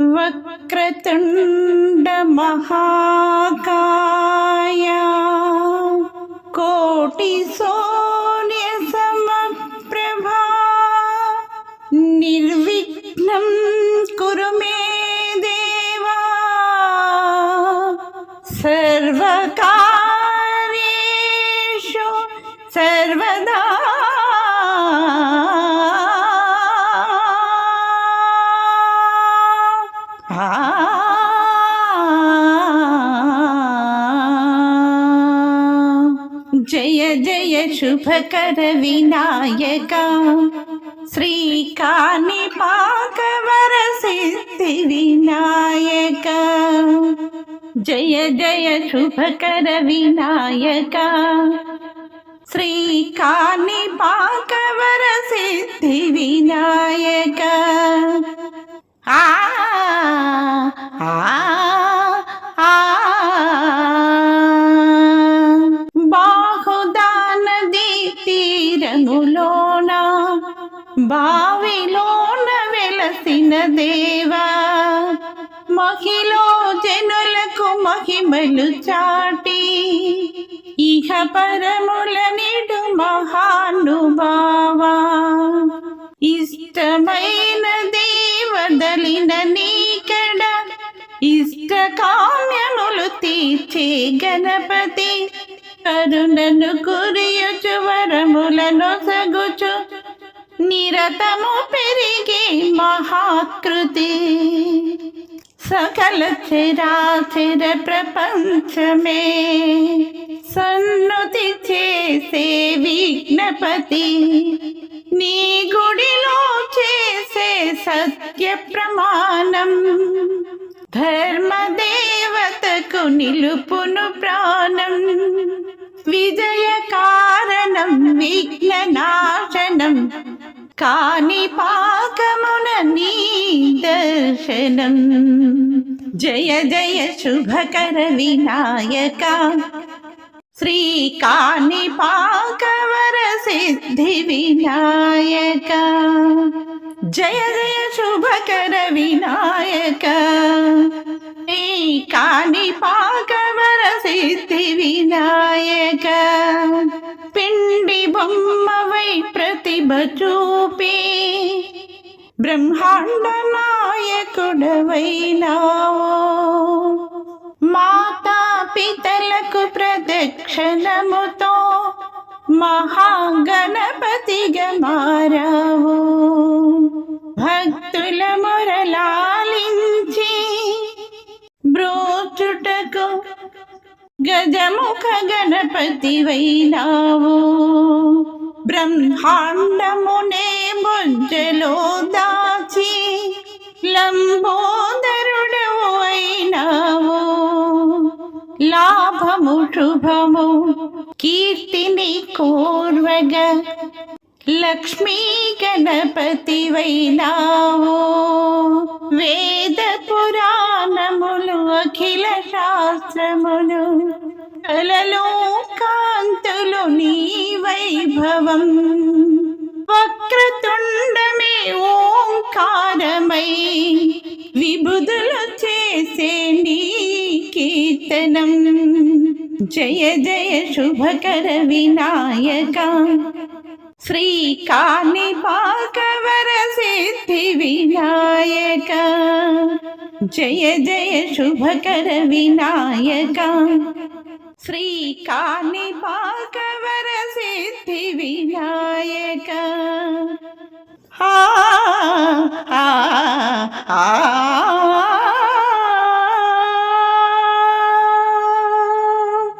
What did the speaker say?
वक्रतुण्ड महाकाय कोटिसूर्यसमप्रभा निर्विघ्नं कुरु मे देवा। सर्वकार्येषु జయ జయ శుభకర వినాయక. శ్రీకాని పాకవర సిద్ధి వినాయక. జయ జయ శుభకర వినాయక. శ్రీకాని పాకవర సిద్ధి వినాయక. బావిలోన వెలసిన దేవా మహిలో జనులకు మహిమలు చాటి ఇహ పరముల నిడు మహానుభావా. ఇష్టమైన దేవదలిన నీకడ ఇష్ట కామ్యములు తీర్చే గణపతి కరుణను కురియుచు వరములను సగుచు నిరతము పెరిగే మహాకృతి. సకల చిరాచిర ప్రపంచమే. సన్నుతి చేసే విఘ్నపతి. నీ గుడిలో చేసే సత్య ప్రమాణం. ధర్మదేవతకు నిలుపును ప్రాణం. విజయ కారణం విఘ్న నాశనం కాని పాకమున నీ దర్శనం. జయ జయ శుభకర వినాయక. శ్రీ కాని పాకవర సిద్ధి వినాయక. జయ జయ శుభకర వినాయక. శ్రీ కాని పాకవర సిద్ధి వినాయక. బొమ్మవై ప్రతిభ చూపి బ్రహ్మాండ నాయకుడవైనావో. మాతా పితలకు ప్రదక్షిణముతో మహాగణపతిగా మారావు. భక్తుల మురళాలింగ గజముఖ గణపతి వైనావు బ్రహ్మాండమునే బొజ్జలో దాచి లంబోదరుడు అయినావు. లాభము శుభము కీర్తిని కోర్వగ లక్ష్మీ గణపతి వైనావు వేద పురాణ అఖిల శాస్త్రములు కలలో కాంతులు నీ వైభవం. వక్రతుండమే ఓంకారమై విభుదులు చేసే నీ కీర్తనం. జయ జయ శుభకర వినాయక. శ్రీకాని सिद्धि विनायक जय जय शुभकर विनायक श्रीकानि पाकवर सिद्धि विनायक हा आ, आ, आ, आ